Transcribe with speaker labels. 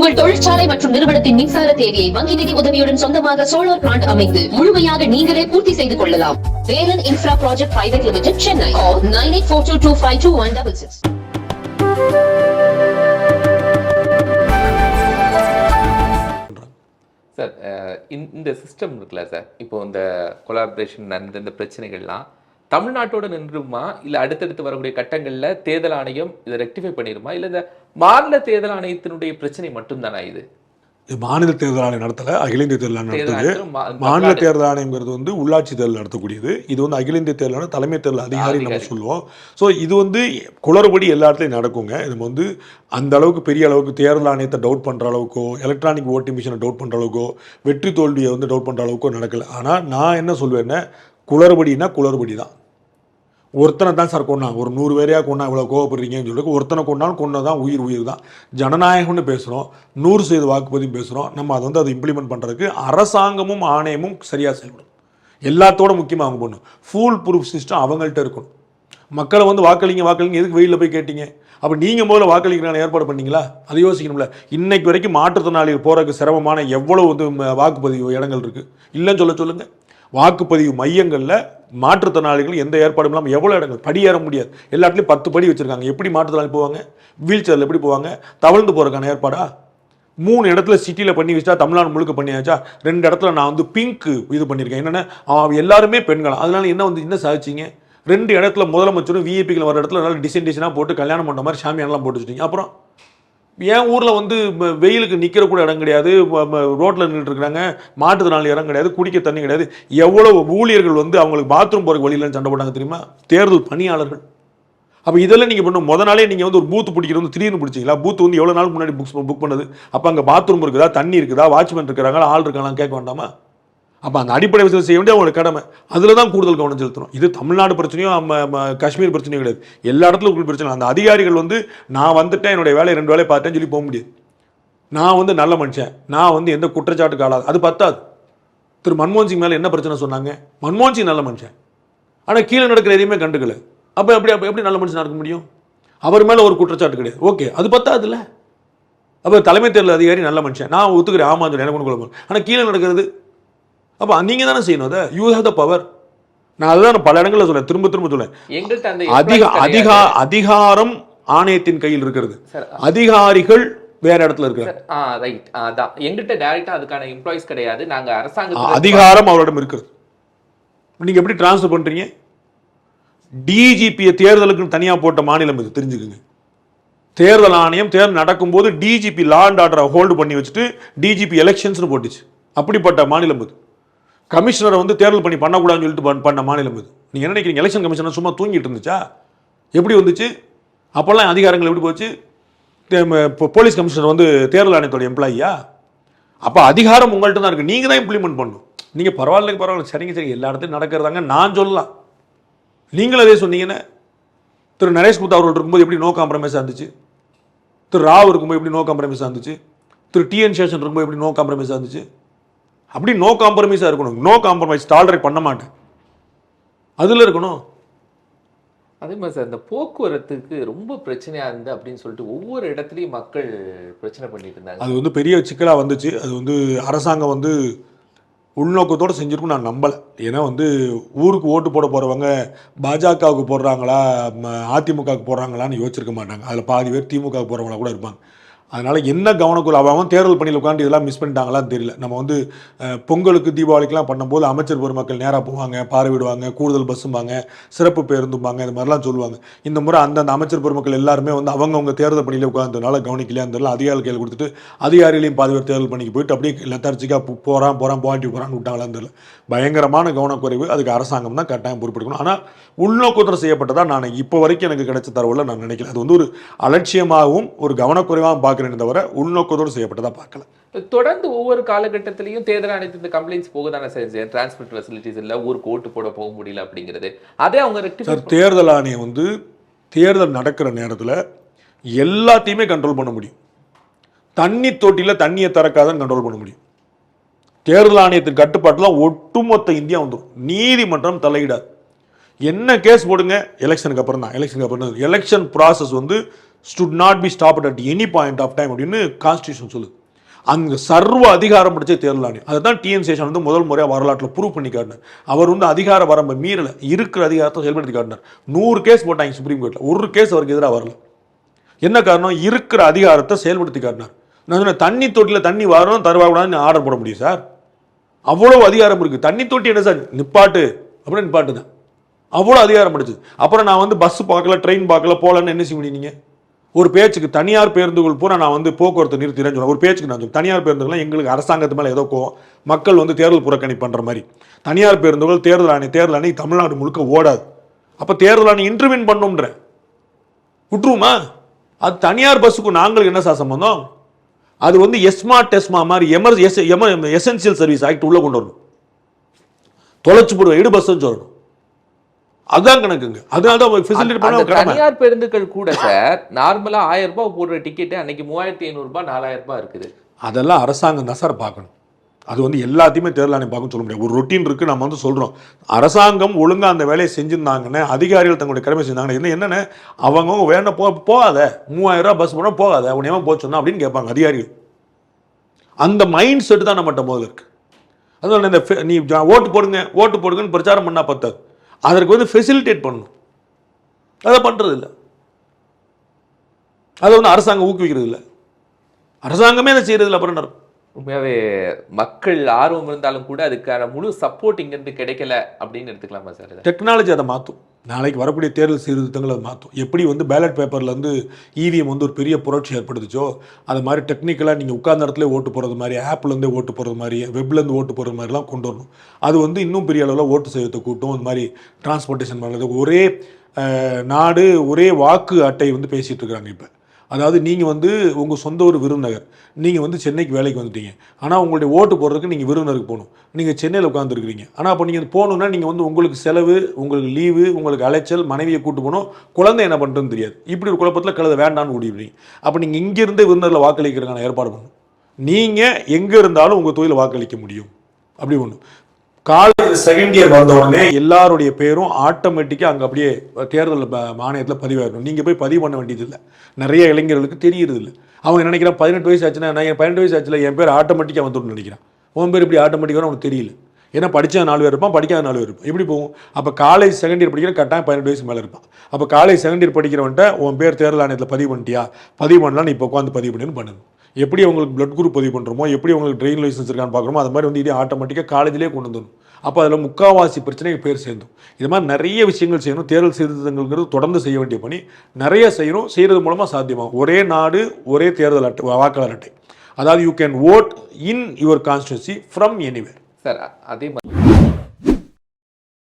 Speaker 1: உங்கள் தொழிற்சாலை மற்றும் நிறுவனத்தின் மின்சார தேவையை வங்கி நிதி உதவியுடன் சொந்தமாக சோலார் பிளான்ட் அமைத்து முழுமையாக நீங்களே பூர்த்தி செய்து கொள்ளலாம். Velan infra project private limited Chennai nine eight four two two five two one double six
Speaker 2: sir இந்த- சிஸ்டம் இருக்குல்ல சார் இப்போ இந்த கொலாபரேஷன் அந்த இந்த பிரச்சனைகள்லாம் தமிழ்நாட்டோட நின்றுமா? இல்லை அடுத்தடுத்து வரக்கூடிய கட்டங்களில் தேர்தல் ஆணையம் இதை ரெக்டிஃபை பண்ணிடுமா இல்லை இந்த மாநில தேர்தல் ஆணையத்தினுடைய பிரச்சனை மட்டும்தானா இது?
Speaker 3: மாநில தேர்தல் ஆணையம் நடத்தல அகில இந்திய தேர்தல் ஆணையம் நடத்துது. மாநில தேர்தல் ஆணையங்கிறது வந்து உள்ளாட்சி தேர்தல் நடத்தக்கூடியது. இது வந்து அகில இந்திய தேர்தல் ஆணையம் தலைமை தேர்தல் அதிகாரி நம்ம. சொல்லுவோம். ஸோ இது வந்து குளறுபடி எல்லா இடத்துலையும் நடக்குங்க. இது வந்து அந்த அளவுக்கு பெரிய அளவுக்கு தேர்தல் ஆணையத்தை டவுட் பண்ணுற அளவுக்கோ எலக்ட்ரானிக் ஓட்டிங் மிஷினை டவுட் பண்ணுற அளவுக்கோ வெற்றி தோல்வியை வந்து டவுட் பண்ணுற அளவுக்கோ நடக்கல. ஆனால் நான் என்ன சொல்வேன்னா குளறுபடினா குளறுபடி தான் ஒருத்தனை தான் சார் கொண்டான் ஒரு நூறு பேரையாக கொண்டா இவ்வளோ கோவப்படுறீங்கன்னு சொல்லிட்டு ஒருத்தனை கொண்டாலும் கொண்டதான் உயிர் உயிர் தான். ஜனநாயகம்னு பேசுகிறோம் நூறு சதவீத வாக்குப்பதிவு பேசுகிறோம் நம்ம அதை வந்து அதை இம்ப்ளிமெண்ட் பண்ணுறதுக்கு அரசாங்கமும் ஆணையமும் சரியாக செயல்படும். எல்லாத்தோட முக்கியமாக அவங்க பண்ணும் ஃபூல் ப்ரூஃப் சிஸ்டம் அவங்கள்ட்ட இருக்கணும். மக்களை வந்து வாக்களிங்க வாக்களிங்க எதுக்கு வெயிலில் போய் கேட்டீங்க? அப்போ நீங்கள் முதல்ல வாக்களிக்கிறான ஏற்பாடு பண்ணீங்களா? அதை யோசிக்கணும்ல. இன்னைக்கு வரைக்கும் மாற்றுத்திறனாளிகள் போகிறதுக்கு சிரமமான எவ்வளோ வந்து வாக்குப்பதிவு இடங்கள் இருக்குது இல்லைன்னு சொல்ல சொல்லுங்கள் வாக்குப்பதிவு மையங்களில் மாற்றுத்திறனாளிகள் எந்த ஏற்பாடும் இல்லாமல் எவ்வளோ இடங்கள்? படி ஏற முடியாது. எல்லா இடத்துலையும் பத்து படி வச்சுருக்காங்க. எப்படி மாற்றுத்திறனாளி போவாங்க? வீல் சேரில் எப்படி போவாங்க? தவழ்ந்து போகிறதுக்கான ஏற்பாடா? மூணு இடத்துல சிட்டியில் பண்ணி வச்சா தமிழ்நாடு முழுக்க பண்ணியாச்சா ரெண்டு இடத்துல நான் வந்து பிங்க்கு இது பண்ணியிருக்கேன் என்னென்ன அவ எல்லாருமே பெண்கள். அதனால என்ன வந்து என்ன சாதிச்சிங்க? ரெண்டு இடத்துல முதலமைச்சரும் விஐபிகள் வர இடத்துல நல்லா டிசைன் டிசைனாக போட்டு கல்யாணம் பண்ணுற மாதிரி சாமியானலாம் போட்டு வச்சுட்டீங்க. அப்புறம்? என் ஊரில் வந்து வெயிலுக்கு நிற்கிற கூட இடம் கிடையாது. ரோட்டில் நின்றுட்டுருக்குறாங்க மாட்டுத்திறனாளி இடம் கிடையாது. குடிக்க தண்ணி கிடையாது. எவ்வளோ ஊழியர்கள் வந்து அவங்களுக்கு பாத்ரூம் போகிற வழியிலன்னு சண்டை போட்டாங்க தெரியுமா? தேர்தல் பணியாளர்கள். அப்போ இதெல்லாம் நீங்கள் பண்ணும் முத நாளே நீங்கள் வந்து ஒரு பூத்து பிடிக்கிறது வந்து திடீர்னு பிடிச்சிங்களா? பூத்து வந்து எவ்வளோ நாளுக்கு முன்னாடி புக்ஸ் புக் பண்ணது? அப்போ அங்கே பாத்ரூம் இருக்குதா? தண்ணி இருக்குதா? வாட்ச்மேன் இருக்கிறாங்களா? ஆள் இருக்காங்களா கேட்க வேண்டாமா? அப்போ அந்த அடிப்படை விஷயம் செய்ய வேண்டிய அவங்களோட கடமை. அதில் தான் கூடுதல் கவனம் செலுத்தணும். இது தமிழ்நாடு பிரச்சனையும் ம- காஷ்மீர் பிரச்சனையும் கிடையாது. எல்லா இடத்துலையும் உங்களுக்கு பிரச்சனை. அந்த அதிகாரிகள் வந்து நான் வந்துட்டேன் என்னுடைய வேலையை ரெண்டு வேலையை பார்த்தேன்னு சொல்லி போக முடியாது. நான் வந்து நல்ல மனுஷன். நான் வந்து எந்த குற்றச்சாட்டுக்கு ஆளாது. அது பத்தாது. திரு மன்மோகன் சிங் மேலே என்ன பிரச்சனை சொன்னாங்க? மன்மோகன் சிங் நல்ல மனுஷன். ஆனால் கீழே நடக்கிற எதையுமே கண்டுக்கல. அப்போ எப்படி அப்போ எப்படி நல்ல மனுஷனாக இருக்க முடியும்? அவர் மேலே ஒரு குற்றச்சாட்டு கிடையாது. ஓகே அது பத்தாதுல்ல. அப்போ தலைமை தேர்தல் அதிகாரி நல்ல மனுஷன். நான் ஒத்துக்கிறேன். ஆமாம் எனக்கு ஒன்று குழப்பம் ஆனால் கீழே நடக்கிறது அப்போ நீங்கள் தானே செய்யணும் அதை? யூ ஹேவ் த பவர் நான் அதுதான் பல இடங்களில் சொல்றேன். திரும்ப திரும்ப சொல்றேன். அதிக அதிகா. அதிகாரம் ஆணையத்தின் கையில் இருக்கிறது. அதிகாரிகள் வேற இடத்துல
Speaker 2: ஆ ரைட் அதான் எங்கிட்ட டைரக்டா அதுக்கான எம்ப்ளாயிஸ் கிடையாது. நாங்க அரசாங்கத்துல
Speaker 3: அதிகாரம் அவரிடம் இருக்கிறது. நீங்க எப்படி டிரான்ஸ்ஃபர் பண்றீங்க? டிஜிபியை தேர்தலுக்கு தனியா போட்ட மாநிலம் இது. தெரிஞ்சுக்குங்க. தேர்தல் ஆணையம் தேர்தல் நடக்கும்போது டிஜிபி லா அண்ட் ஆர்டரை ஹோல்டு பண்ணி வச்சுட்டு டிஜிபி எலெக்ஷன்ஸ்னு போட்டுச்சு. அப்படிப்பட்ட மாநிலம் இது. கமிஷனரை வந்து தேர்தல் பண்ணி பண்ணக்கூடாதுன்னு சொல்லிட்டு பண்ண- பண்ண மாநிலம் இது. நீங்கள் என்ன நினைக்கிறீங்க? எலெக்ஷன் கமிஷனர் சும்மா தூங்கிட்டு இருந்துச்சா? எப்படி வந்துச்சு? அப்போல்லாம் அதிகாரங்கள் எப்படி போச்சு? தே- இப்போ போலீஸ் கமிஷனர் வந்து தேர்தல் ஆணையத்தோட எம்ப்ளாயியா அப்போ அதிகாரம் உங்கள்கிட்ட தான் இருக்குது நீங்கள் தான் இம்ப்ளிமெண்ட் பண்ணணும். நீங்கள் பரவாயில்ல பரவாயில்ல. சரிங்க சரி எல்லா இடத்துலையும் நடக்கிறதாங்க நான் சொல்லலாம். நீங்களும் அதே சொன்னீங்கன்னா திரு நரேஷ் குப்தா அவர்கள் இருக்கும்போது எப்படி நோ காம்ப்ரமைஸாக இருந்துச்சு? திரு ராவ் இருக்கும்போது எப்படி நோ காம்ப்ரமைஸாக இருந்துச்சு? திரு டிஎன் சேஷன் இருக்கும்போது எப்படி நோ காம்ப்ரமைஸாக இருந்துச்சு? அப்படி நோ காம்ப்ரமைஸாக இருக்கணும். நோ காம்ப்ரமைஸ் டாலரேட் பண்ண மாட்டேன். அதில் இருக்கணும்.
Speaker 2: அதே மாதிரி சார் இந்த போக்குவரத்துக்கு ரொம்ப பிரச்சனையா இருந்து அப்படின்னு சொல்லிட்டு ஒவ்வொரு இடத்துலயும் மக்கள் பிரச்சனை பண்ணிட்டு இருந்தாங்க.
Speaker 3: அது வந்து பெரிய சிக்கலாக வந்துச்சு. அது வந்து அரசாங்கம் வந்து உள்நோக்கத்தோடு செஞ்சிருக்கும் நான் நம்பலை. ஏன்னா வந்து ஊருக்கு ஓட்டு போட போகிறவங்க பாஜகவுக்கு போடுறாங்களா அதிமுகவுக்கு போடுறாங்களான்னு யோசிச்சிருக்க மாட்டாங்க. அதில் பாதி பேர் திமுகவுக்கு போகிறவங்களா கூட இருப்பாங்க. அதனால் என்ன கவனக்குள்ள அவன் தேர்தல் பணியில் உட்காந்து இதெல்லாம் மிஸ் பண்ணிட்டாங்களான்னு தெரியல. நம்ம வந்து பொங்கலுக்கு தீபாவளிக்கெலாம் பண்ணும்போது அமைச்சர் பெருமக்கள் நேராக போவாங்க பார்வையிடுவாங்க கூடுதல் பஸ்ஸும்பாங்க சிறப்பு பேருந்தும்பாங்க இது மாதிரிலாம் சொல்லுவாங்க. இந்த முறை அந்தந்த அமைச்சர் பெருமக்கள் எல்லாருமே வந்து அவங்கவுங்க தேர்தல் பணியில் உட்கார்ந்ததுனால கவனிக்கலையான்னு தெரியல. அதிகாரிகள் கையில் கொடுத்துட்டு அதிகாரிகளையும் பாதி பேர் தேர்தல் பணிக்கு போயிட்டு அப்படியே லெத்தார்ச்சிக்காக போகிறான் போகிறான் போராட்டி போகிறான்னு விட்டாங்களான்னு தெரியல. பயங்கரமான கவனக்குறைவு. அதுக்கு அரசாங்கம் தான் கட்டாயம் பொறுப்பெடுக்கணும். ஆனால் உள்நோக்கத்தில் செய்யப்பட்டதாக நான் இப்போ வரைக்கும் எனக்கு கிடைச்ச தரவில் நான் நினைக்கிறேன். அது வந்து ஒரு அலட்சியமாகவும் ஒரு கவனக்குறைவாகவும் பார்க்குறேனே தவிர உள்நோக்கத்தோடு செய்யப்பட்டதா பார்க்கல
Speaker 2: தொடர்ந்து ஒவ்வொரு காலகட்டத்திலையும் தேர்தல் ஆணையத்து இந்த கம்ப்ளைண்ட்ஸ் போக தானே செஞ்சு டிரான்ஸ்போர்ட் ஃபெசிலிட்டிஸ் இல்ல ஊருக்கு ஓட்டு போட போக முடியல அப்படிங்கிறது. அதே அவங்க
Speaker 3: சார் தேர்தல் ஆணையம் வந்து தேர்தல் நடக்கிற நேரத்தில் எல்லாத்தையுமே கண்ட்ரோல் பண்ண முடியும். தண்ணி தொட்டியில் தண்ணியை திறக்காதன்னு கண்ட்ரோல் பண்ண முடியும். தேர்தல் ஆணையத்தின் கட்டுப்பாட்டில் ஒட்டுமொத்த இந்தியா வந்துடும் நீதிமன்றம் தலையிடாது. என்ன கேஸ் போடுங்க? எலெக்ஷனுக்கு அப்புறம் தான் எலெக்ஷனுக்கு அப்புறம் எலெக்ஷன் ப்ராசஸ் வந்து should not be stop at any point of time அப்படின்னு கான்ஸ்டியூஷன் சொல்லுது. அங்கே சர்வ அதிகாரம் பிடிச்ச தேர்தல் அதை அதுதான் டிஎன் சேஷன் வந்து முதல் முறையாக வரலாற்றில் ப்ரூவ் பண்ணி காட்டினார். அவர் வந்து அதிகார வரம்பை மீறலை இருக்கிற அதிகாரத்தை செயல்படுத்தி காட்டினார். நூறு கேஸ் போட்டாங்க சுப்ரீம் கோர்ட்டில் ஒரு கேஸ் அவருக்கு எதிராக வரல. என்ன காரணம்? இருக்கிற அதிகாரத்தை செயல்படுத்தி காட்டினார். நான் சொன்னேன் தண்ணி தொட்டியில் தண்ணி வரணும் தருவாக்கூடாதுன்னு ஆர்டர் போட முடியும் சார். அவ்வளோ அதிகாரம் இருக்குது தண்ணி தொட்டி என்ன சார்? நிப்பாட்டு. அப்படின்னு நிப்பாட்டு தான் அவ்வளோ அதிகாரம் படிச்சது. அப்புறம் நான் வந்து பஸ் பார்க்கல ட்ரெயின் பார்க்கல போகலன்னு என்ன செய்ய முடியும் நீங்கள் ஒரு பேச்சுக்கு தனியார் பேருந்துகள் பூரா நான் வந்து போக்குவரத்து நிறுத்திறேன்னு சொல்லுவேன் ஒரு பேச்சுக்கு நான் சொல்லுவேன் தனியார் பேருந்துகள்லாம் எங்களுக்கு அரசாங்கத்து மேலே ஏதோ கோவம். மக்கள் வந்து தேர்தல் புறக்கணிப்பு பண்ணுற மாதிரி. தனியார் பேருந்துகள் தேர்தல் ஆணையம் தேர்தல் ஆணையம் தமிழ்நாடு முழுக்க ஓடாது. அப்போ தேர்தல் ஆணையம் இன்டர்வியூன் பண்ணுன்றேன் விட்டுருமா அது தனியார் பஸ்ஸுக்கு நாங்களுக்கு என்ன சார் சம்பந்தம்? அது வந்து எஸ்மா டெஸ்மா மாதிரி எமர் எஸ் எம எசென்சியல் சர்வீஸ் ஆக்ட் உள்ளே கொண்டு வரணும். தொலைச்சு போடுவோம் இடு பஸ்ஸுன்னு சொல்லணும். அதுதான் கணக்குங்க. அதனால தான் ஃபெசிலிட்டி பண்ண
Speaker 2: தனியார் பேருந்துகள் கூட சார் நார்மலா ஆயிரம் ரூபாய் போடுற டிக்கெட் அன்னைக்கு மூவாயிரத்தி ஐநூறு ரூபாய் நாலாயிரம் ரூபாய் இருக்குது.
Speaker 3: அதெல்லாம் அரசாங்கம் தான் சார் பார்க்கணும். அது வந்து எல்லாத்தையுமே தேர்தல் ஆணையம் பார்க்கணும்னு சொல்ல முடியாது. ஒரு ரொட்டீன் இருக்கு நம்ம வந்து சொல்றோம். அரசாங்கம் ஒழுங்கா அந்த வேலையை செஞ்சிருந்தாங்கன்னு அதிகாரிகள் தங்களுடைய கடமை செஞ்சாங்கன்னா என்ன என்னென்ன? அவங்க வேணா போ போகாத. மூவாயிரம் ரூபாய் பஸ் போனால் போகாத. உன்னையமா போக சொன்னா அப்படின்னு கேட்பாங்க அதிகாரிகள். அந்த மைண்ட் செட் தான் நம்மகிட்ட முதல்ல இருக்கு. அதனால இந்த நீ ஓட்டு போடுங்க ஓட்டு போடுங்கன்னு பிரச்சாரம் பண்ணா பத்தாது. அதற்கு வந்து ஃபெசிலிட்டேட் பண்ணணும் அதை பண்றது இல்லை அதை வந்து அரசாங்கம் ஊக்குவிக்கிறது இல்லை அரசாங்கமே அதை செய்யறது இல்லை அப்புறம்?
Speaker 2: உண்மையாவே மக்கள் ஆர்வம் இருந்தாலும் கூட அதுக்கான முழு சப்போர்ட் இங்கிருந்து கிடைக்கல அப்படின்னு எடுத்துக்கலாமா சார்?
Speaker 3: டெக்னாலஜி அதை மாற்றும் நாளைக்கு வரக்கூடிய தேர்தல் சீர்திருத்தங்களை அதை மாற்றும் எப்படி வந்து பேலட் பேப்பரில் வந்து இவிஎம் வந்து ஒரு பெரிய புரட்சி ஏற்படுத்துச்சோ அது மாதிரி டெக்னிக்கலாக நீங்கள் உட்கார்ந்த இடத்துல ஓட்டு போடுறது மாதிரி ஆப்லேருந்தே ஓட்டு போடுறது மாதிரி வெப்லேருந்து ஓட்டு போகிறது மாதிரிலாம் கொண்டு வரணும். அது வந்து இன்னும் பெரிய அளவில் ஓட்டு செய்யறதை கூட்டும் இந்த மாதிரி டிரான்ஸ்போர்ட்டேஷன் பண்ணுறது ஒரே நாடு ஒரே வாக்கு அட்டை வந்து பேசிகிட்டு இருக்கிறாங்க இப்போ. அதாவது நீங்கள் வந்து உங்கள் சொந்த ஒரு விருதுநகர். நீங்கள் வந்து சென்னைக்கு வேலைக்கு வந்துட்டீங்க. ஆனால் உங்களுடைய ஓட்டு போடுறதுக்கு நீங்கள் விருதுநகருக்கு போகணும். நீங்கள் சென்னையில் உட்காந்துருக்கிறீங்க ஆனால் அப்போ நீங்கள் போகணுன்னா நீங்கள் வந்து உங்களுக்கு செலவு உங்களுக்கு லீவு உங்களுக்கு அலைச்சல் மனைவியை கூட்டு போகணும். குழந்தை என்ன பண்ணுறதுன்னு தெரியாது. இப்படி ஒரு குழப்பத்தில் கழுத வேண்டான்னு ஓடிடுறீங்க. அப்போ நீங்கள் இங்கேருந்தே விருந்தினரில் வாக்களிக்கிறதுக்கான ஏற்பாடு பண்ணணும். நீங்கள் எங்கே இருந்தாலும் உங்கள் தொழில் வாக்களிக்க முடியும். அப்படி ஒன்று காலேஜ் செகண்ட் இயர் வந்த உடனே எல்லாருடைய பேரும் ஆட்டோமேட்டிக்காக அங்கே அப்படியே தேர்தல் மானியத்தில் பதிவாயிடும் நீங்கள் போய் பதிவு பண்ண வேண்டியதில்லை. நிறைய இளைஞர்களுக்கு தெரியறது இல்லை அவங்க நினைக்கிறான்? பதினெட்டு வயசு ஆச்சுன்னா நான் பதினெட்டு வயசு ஆச்சுல என் பேர் ஆட்டோமேட்டிக்காக வந்துடும் நினைக்கிறான். உன் பேர் இப்படி ஆட்டோமேட்டிக்காக அவனுக்கு தெரியல. ஏன்னா படிச்ச நாலு பேர் இருப்பான் படிக்காத நாலு பேர் இருப்பான். எப்படி போகும்? அப்போ காலேஜ் செகண்ட் இயர் படிக்கிற கட்டாயம் பதினெட்டு வயசு மேலே இருப்பான். அப்போ காலேஜ் செகண்ட் இயர் படிக்கிறவன்ட்ட உன் பேர் தேர்தல் ஆணையத்தில் பதிவு பண்ணிட்டியா? பதிவு பண்ணலாம் நீ இப்போ உட்காந்து பதிவு பண்ணுன்னு பண்ணணும். எப்படி உங்களுக்கு பிளட் குரூப் பதிவு பண்ணுறோமோ எப்படி உங்களுக்கு ட்ரெயின் லைசன்ஸ் இருக்கான்னு பார்க்குறோமோ அது மாதிரி வந்து இதே ஆட்டோமேட்டிக்காக காலேஜ்லேயே கொண்டு வந்துடும் அப்போ அதில் முக்காவாசி பிரச்சனை பேர் சேர்ந்தோம் இது மாதிரி நிறைய விஷயங்கள் செய்யணும். தேர்தல் சீர்திருத்தங்கள்ங்கிறது தொடர்ந்து செய்ய வேண்டிய பணி. நிறைய செய்யணும். செய்கிறது மூலமாக சாத்தியமாகும். ஒரே நாடு ஒரே தேர்தல் அட்டை வாக்காளர் அட்டை. அதாவது you can vote in your constituency from anywhere
Speaker 2: sir அதே மாதிரி